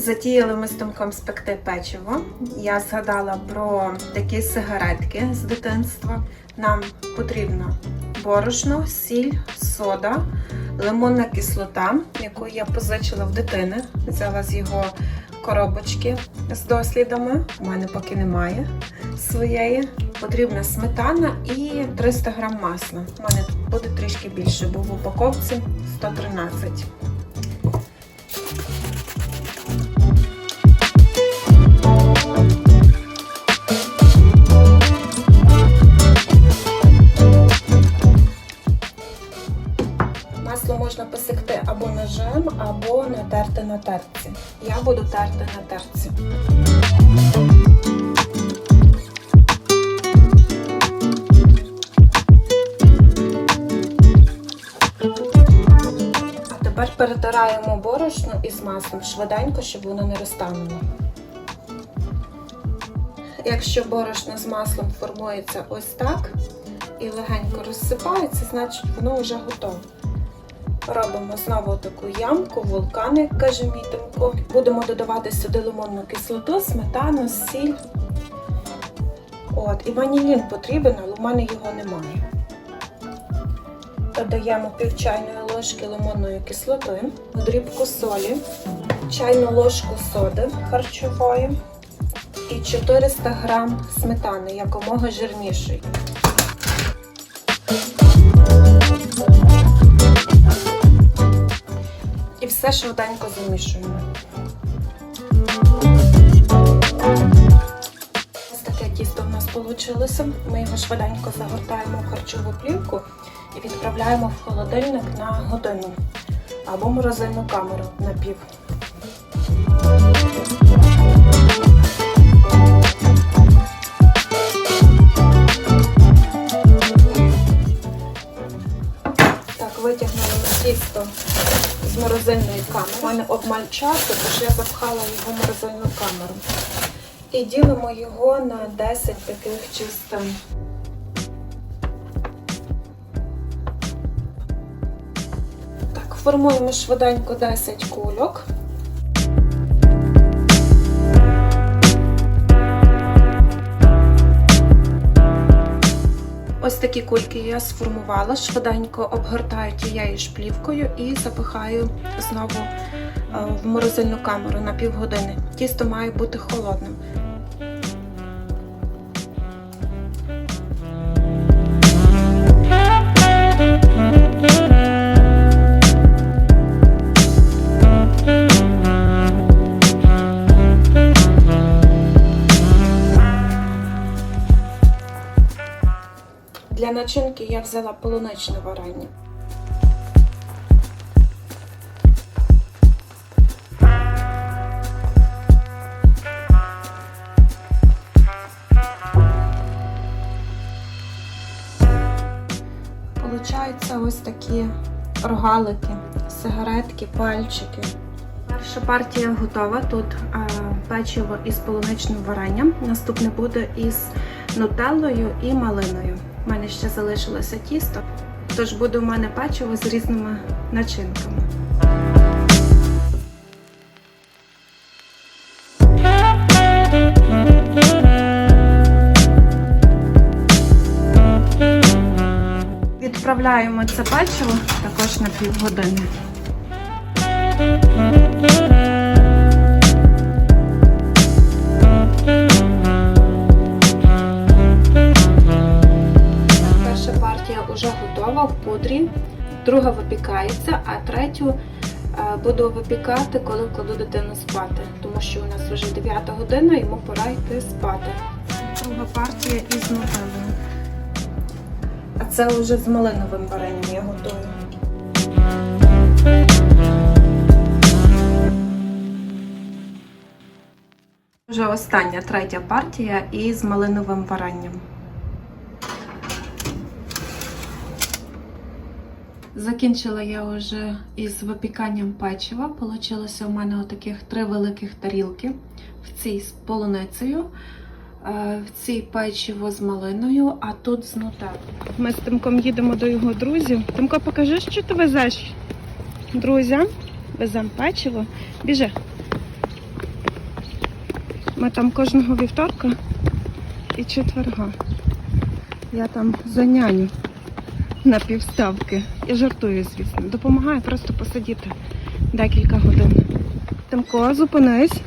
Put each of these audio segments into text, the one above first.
Затіяли ми з Томком спекти печиво. Я згадала про такі сигаретки з дитинства. Нам потрібно борошно, сіль, сода, лимонна кислота, яку я позичила в дитини. Взяла з його коробочки з дослідами. У мене поки немає своєї. Потрібна сметана і 300 грам масла. У мене буде трішки більше, бо в упаковці 113. На тертці. Я буду терти на тертці. А тепер перетираємо борошно із маслом швиденько, щоб воно не розтануло. Якщо борошно з маслом формується ось так і легенько розсипається, значить воно вже готове. Робимо знову таку ямку, вулкан, як каже мій Тимко. Будемо додавати сюди лимонну кислоту, сметану, сіль. От, і ванілін потрібен, але в мене його немає. Додаємо пів чайної ложки лимонної кислоти, дрібку солі, чайну ложку соди харчової і 400 грам сметани, якомога жирнішої. Все швиденько замішуємо. Ось таке тісто в нас вийшло. Ми його швиденько загортаємо в харчову плівку і відправляємо в холодильник на годину або морозильну камеру на пів. Так, витягнули тісто з морозильної камери. У мене обмаль часу, тож я запхала його в морозильну камеру. І ділимо його на 10 таких частин. Так, формуємо швиденько 10 кульок. Ось такі кульки я сформувала, швиденько обгортаю тією ж плівкою і запихаю знову е, в морозильну камеру на півгодини. Тісто має бути холодним. Для начинки я взяла полуничне варення. Получаються ось такі рогалики, сигаретки, пальчики. Перша партія готова. Тут е, печиво із полуничним варенням. Наступне буде із нутеллою і малиною. У мене ще залишилося тісто, тож буде у мене печиво з різними начинками. Відправляємо це печиво також на півгодини. Готова в пудрі, друга випікається, а третю е, буду випікати, коли кладу дитину спати, тому що у нас вже 9 година, йому пора йти спати. Друга партія із нутеллою. А це вже з малиновим варенням я готую. Вже остання третя партія із малиновим варенням. Закінчила я вже із випіканням печива. Получилося у мене отаких три великих тарілки. В цій з полуницею, е, в цій печиво з малиною, а тут з нутеллою. Ми з Тимком їдемо до його друзів. Тимко, покажи, що ти везеш друзям. Веземо печиво. Біжи. Ми там кожного вівторка і четверга. Я там за няню на півставки. І жартую, звісно. Допомагаю просто посидіти декілька годин. Тимко, зупинись.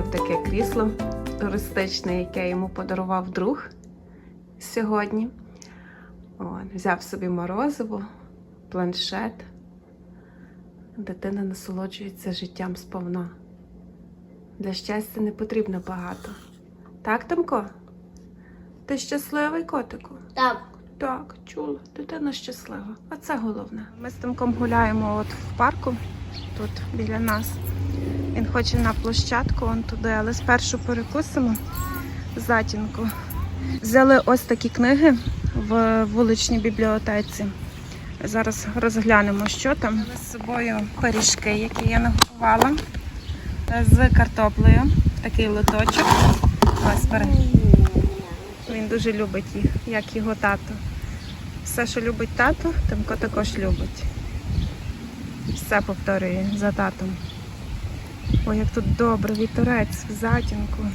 В таке крісло туристичне, яке йому подарував друг сьогодні. От, взяв собі морозиво, планшет. Дитина насолоджується життям сповна. Для щастя не потрібно багато. Так, Тимко? Ти щасливий котику? Так. Так, чула. Дитина щаслива. А це головне. Ми з Тимком гуляємо от в парку, тут біля нас. Він хоче на площадку, он туди, але спершу перекусимо затінку. Взяли ось такі книги в вуличній бібліотеці. Зараз розглянемо, що там. Взяли з собою пиріжки, які я наготувала з картоплею. Такий лоточок. Ось. Він дуже любить їх, як його тато. Все, що любить тато, Тимко також любить. Все повторює за татом. Ой, як тут добре, вітерець в затінку.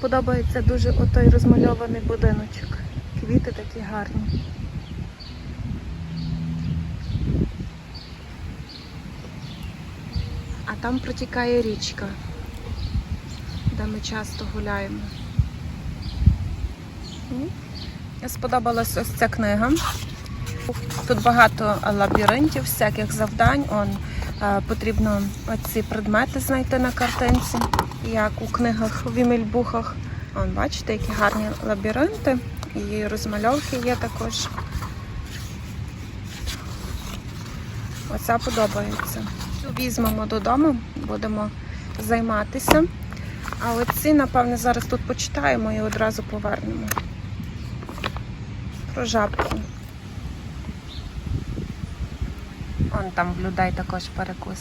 Подобається дуже отой розмальований будиночок. Квіти такі гарні. А там протікає річка, де ми часто гуляємо. Мені сподобалась ось ця книга. Тут багато лабіринтів, всяких завдань. Он, потрібно ці предмети знайти на картинці, як у книгах в Імельбухах. Он, бачите, які гарні лабіринти. І розмальовки є також. Оця подобається. Візьмемо додому, будемо займатися. А оці, напевне, зараз тут почитаємо і одразу повернемо. Про жабку. Он там в людей також перекус.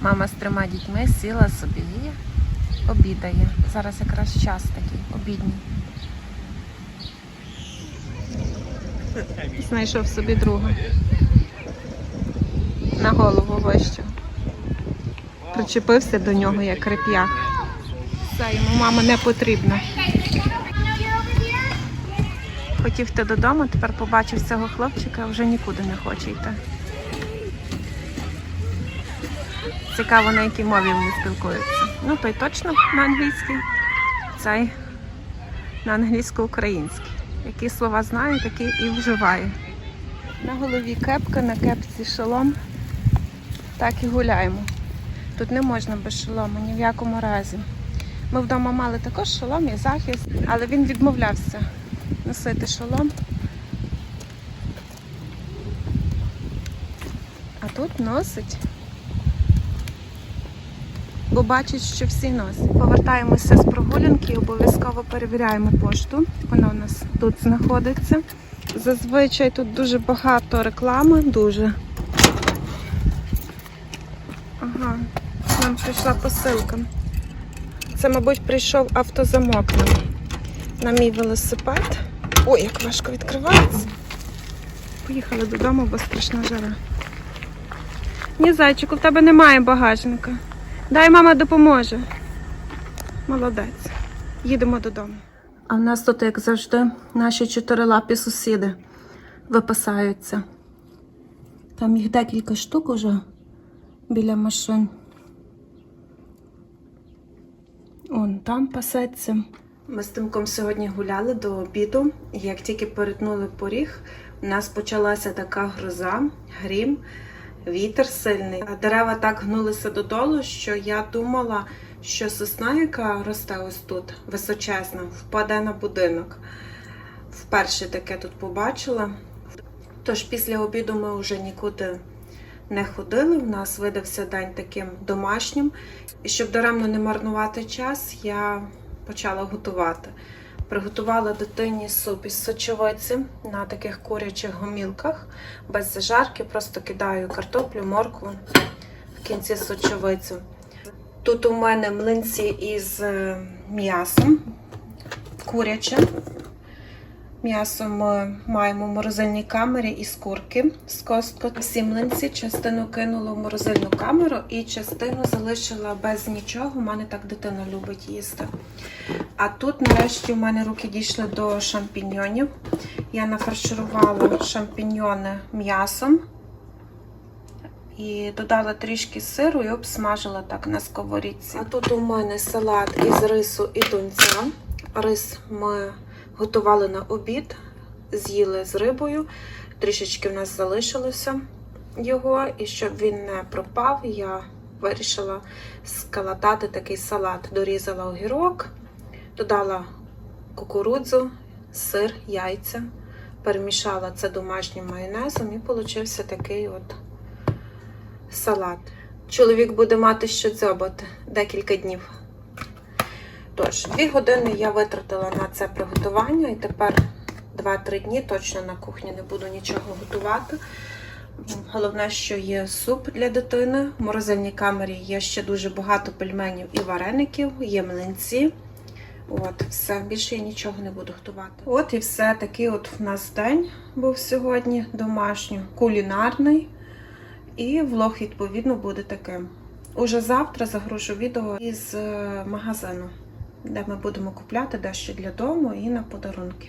Мама з трьома дітьми сіла собі і обідає. Зараз якраз час такий, обідній. Знайшов собі друга. На голову вище. Причепився до нього як реп'ях. Все, йому мама не потрібна. Хотів йти додому, тепер побачив цього хлопчика, вже нікуди не хоче йти. Цікаво, на якій мові вони спілкуються. Ну, той точно на англійській, цей на англійсько-українській. Які слова знає, такі і вживає. На голові кепка, на кепці шолом. Так і гуляємо. Тут не можна без шолому, ні в якому разі. Ми вдома мали також шолом і захист, але він відмовлявся носити шолом. А тут носить. Бо бачить, що всі носять. Повертаємося з прогулянки і обов'язково перевіряємо пошту. Вона у нас тут знаходиться. Зазвичай тут дуже багато реклами, дуже. Ага, нам прийшла посилка. Це, мабуть, прийшов автозамок на мій велосипед. Ой, як важко відкривається. Поїхали додому, бо страшна жара. Ні, зайчику, в тебе немає багажника. Дай мама допоможе. Молодець. Їдемо додому. А в нас тут, як завжди, наші чотирилапі сусіди випасаються. Там їх декілька штук уже біля машин. Он там пасеться. Ми з Тимком сьогодні гуляли до обіду. і Як тільки перетнули поріг, у нас почалася така гроза, грім, вітер сильний. Дерева так гнулися додолу, що я думала, що сосна, яка росте ось тут, височезна, впаде на будинок. Вперше таке тут побачила. Тож після обіду ми вже нікуди не ходили. У нас видався день таким домашнім. І щоб даремно не марнувати час, я почала готувати. Приготувала дитині суп із сочовиці на таких курячих гомілках, без зажарки, просто кидаю картоплю, моркву в кінці сочовицю. Тут у мене млинці із е, м'ясом курячим. М'ясо ми маємо в морозильній камері із курки з костку. Всі млинці частину кинула в морозильну камеру і частину залишила без нічого. У мене так дитина любить їсти. А тут, нарешті, у мене руки дійшли до шампіньйонів. Я нафарширувала шампіньйони м'ясом і додала трішки сиру і обсмажила так на сковорідці. А тут у мене салат із рису і тунця. Рис ми готували на обід, з'їли з рибою. Трішечки в нас залишилося його, і щоб він не пропав, я вирішила скалатати такий салат. Дорізала огірок, додала кукурудзу, сир, яйця, перемішала це домашнім майонезом і получився такий от салат. Чоловік буде мати що дзьобати декілька днів. Тож, дві години я витратила на це приготування, і тепер 2-3 дні точно на кухні не буду нічого готувати. Головне, що є суп для дитини. В морозильній камері є ще дуже багато пельменів і вареників, є млинці. От, все, більше я нічого не буду готувати. От і все, такий от в нас день був сьогодні домашній, кулінарний. І влог, відповідно, буде таким. Уже завтра загружу відео із е, магазину, де ми будемо купляти дещо для дому і на подарунки.